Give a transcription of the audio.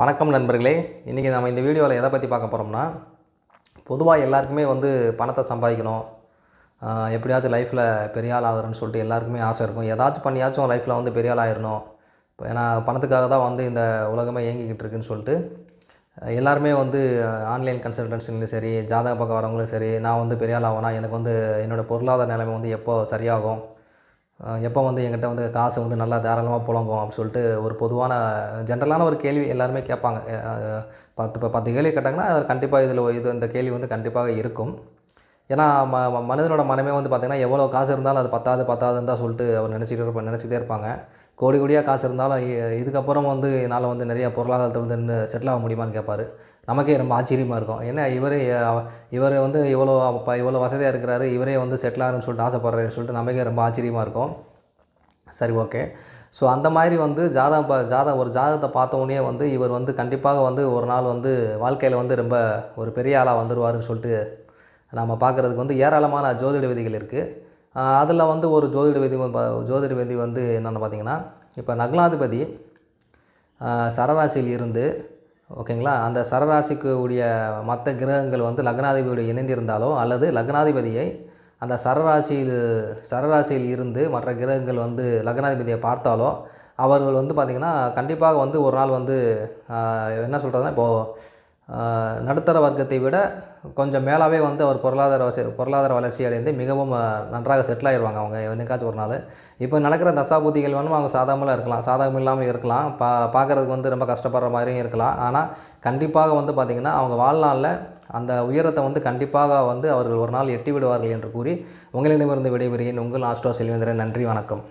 வணக்கம் நண்பர்களே. இன்றைக்கி நம்ம இந்த வீடியோவில் எதை பற்றி பார்க்க போகிறோம்னா பொதுவாக எல்லாருக்குமே வந்து பணத்தை சம்பாதிக்கணும். எப்படியாச்சும் லைஃப்பில் பெரிய ஆள் ஆகிறேன்னு சொல்லிட்டு எல்லாருக்குமே ஆசை இருக்கும். ஏதாச்சும் பண்ணியாச்சும் லைஃப்பில் வந்து பெரிய ஆள் ஆயிடணும் இப்போ ஏன்னா பணத்துக்காக தான் வந்து இந்த உலகமே இயங்கிக்கிட்டு இருக்குன்னு சொல்லிட்டு எல்லாருமே வந்து ஆன்லைன் கன்சல்டன்ஸுங்களும் சரி ஜாதக பக்கம் வரவங்களும் சரி நான் வந்து பெரிய ஆள் ஆகணும் எனக்கு வந்து என்னோடய பொருளாதார நிலைமை வந்து எப்போ சரியாகும்? எப்போ வந்து என்கிட்ட வந்து காசு வந்து நல்லா தாராளமாக புலம்பும் அப்படின்னு சொல்லிட்டு ஒரு பொதுவான ஜென்ரலான ஒரு கேள்வி எல்லாருமே கேட்பாங்க. பத்து இப்போ பத்து கேள்வி கேட்டாங்கன்னா அது கண்டிப்பாக இதில் இது இந்த கேள்வி வந்து கண்டிப்பாக இருக்கும். ஏன்னா ம மனிதனோட மனமே வந்து பார்த்திங்கன்னா எவ்வளோ காசு இருந்தாலும் அது பத்தாது பத்தாதுன்னு தான் சொல்லிட்டு அவர் நினச்சிக்கிட்டே இருப்ப நினச்சிக்கிட்டே இருப்பாங்க. கோடி கோடியாக காசு இருந்தாலும் இதுக்கப்புறம் வந்து என்னால் வந்து நிறைய பொருளாதாரத்தில் வந்து நின்று செட்டில் ஆக முடியுமான்னு கேட்பார் நமக்கே ரொம்ப ஆச்சரியமாக இருக்கும். ஏன்னா இவரே இவர் வந்து இவ்வளோ அப்போ இவ்வளோ வசதியாக இருக்கிறாரு இவரே வந்து செட்டில் ஆகணும்னு சொல்லிட்டு ஆசைப்படுறாருன்னு சொல்லிட்டு நமக்கே ரொம்ப ஆச்சரியமாக இருக்கும். சரி ஓகே. ஸோ அந்த மாதிரி வந்து ஜாதகம் பா ஜாதகம் ஒரு ஜாதகத்தை பார்த்தோன்னே வந்து இவர் வந்து கண்டிப்பாக வந்து ஒரு நாள் வந்து வாழ்க்கையில் வந்து ரொம்ப ஒரு பெரிய ஆளாக வந்துடுவாருன்னு சொல்லிட்டு நம்ம பார்க்குறதுக்கு வந்து ஏராளமான ஜோதிட விதிகள் இருக்குது அதில் வந்து ஒரு ஜோதிட விதி ஜோதிட விதி வந்து என்னென்னு பார்த்தீங்கன்னா இப்போ நக்னாதிபதி சரராசியில் இருந்து ஓகேங்களா? அந்த சரராசிக்கு உடைய மற்ற கிரகங்கள் வந்து லக்னாதிபதியோடு இணைந்திருந்தாலோ அல்லது லக்னாதிபதியை அந்த சரராசியில் சரராசியில் இருந்து மற்ற கிரகங்கள் வந்து லக்னாதிபதியை பார்த்தாலோ அவர்கள் வந்து பார்த்திங்கன்னா கண்டிப்பாக வந்து ஒரு நாள் வந்து என்ன சொல்கிறதுனா இப்போது நடுத்தர வர்க்கத்தை விட கொஞ்சம் மேலாகவே வந்து அவர் பொருளாதார வச பொருளாதார வளர்ச்சி அடைந்து மிகவும் நன்றாக செட்டில் ஆயிடுவாங்க அவங்க. என்னைக்காச்சும் ஒரு நாள். இப்போ நடக்கிற தசாபூதிகள் வேணும் அவங்க சாதகமெல்லாம் இருக்கலாம். சாதகம் இல்லாமல் இருக்கலாம். பா பார்க்குறதுக்கு வந்து ரொம்ப கஷ்டப்படுற மாதிரியும் இருக்கலாம். ஆனால் கண்டிப்பாக வந்து பார்த்திங்கன்னா அவங்க வாழ்நாளில் அந்த உயரத்தை வந்து கண்டிப்பாக வந்து அவர்கள் ஒரு நாள் எட்டி விடுவார்கள் என்று கூறி உங்களிடமிருந்து விடைபெறுகிறேன். உங்கள் ஆஸ்ட்ரோ செல்வேந்திரன். நன்றி வணக்கம்.